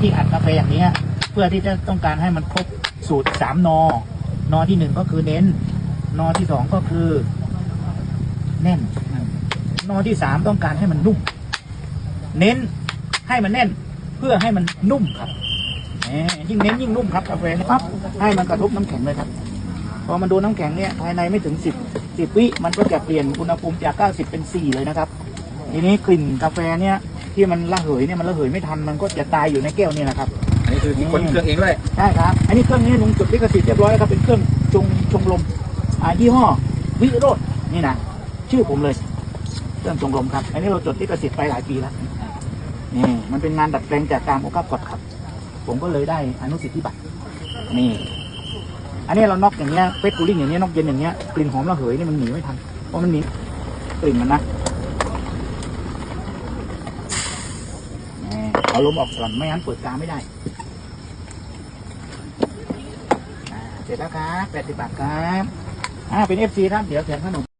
ที่อัดกาแฟอย่างนี้เพื่อที่จะต้องการให้มันครบสูตรสามนอนอที่หนึ่งก็คือเน้น นอที่สองก็คือ แน่น นอที่สามต้องการให้มันนุ่ม เน้นให้มันแน่น เพื่อให้มันนุ่มครับยิ่งเน้นยิ่งนุ่มครับกาแฟนะครับให้มันกระทบน้ำแข็งเลยครับพอมันโดนน้ำแข็งเนี่ยภายในไม่ถึงสิบสิบวิมันก็จะเปลี่ยนอุณหภูมิจากเก้าสิบเป็นสี่เลยนะครับ ทีนี้กลิ่นกาแฟเนี่ย ที่มันระเหยเนี่ยมันระเหยไม่ทันมันก็จะตายอยู่ในแก้วเนี่ยนะครับอันนี้คือที่คนเครื่องเองด้วยใช่ครับ อันนี้เครื่องนี้ลุงจดลิขสิทธิ์เรียบร้อยแล้วครับเป็นเครื่องชงชงลมอ่ายี่ห้อ วิโรจน์นี่นะชื่อผมเลยเครื่องชงลมครับ อันนี้เราจดลิขสิทธิ์ไปหลายปีแล้วนี่มันเป็นงานดัดแปลงจากตามโอกาสกดครับ ผมก็เลยได้อนุสิทธิบัตรนี่อันนี้เราน็อกอย่างเงี้ยเฟสคูลิ่งอย่างเงี้ยน็อกเย็นอย่างเงี้ยกลิ่นหอมระเหยนี่มันหนีไม่ทันเพราะมันมีกลิ่นมันนะนี่ เอาลมออกก่อนไม่งั้นเปิดกาไม่ได้เสร็จแล้วครับปฏิบาทครับ อ่าเป็น FC ครับ เดี๋ยวแถมขนม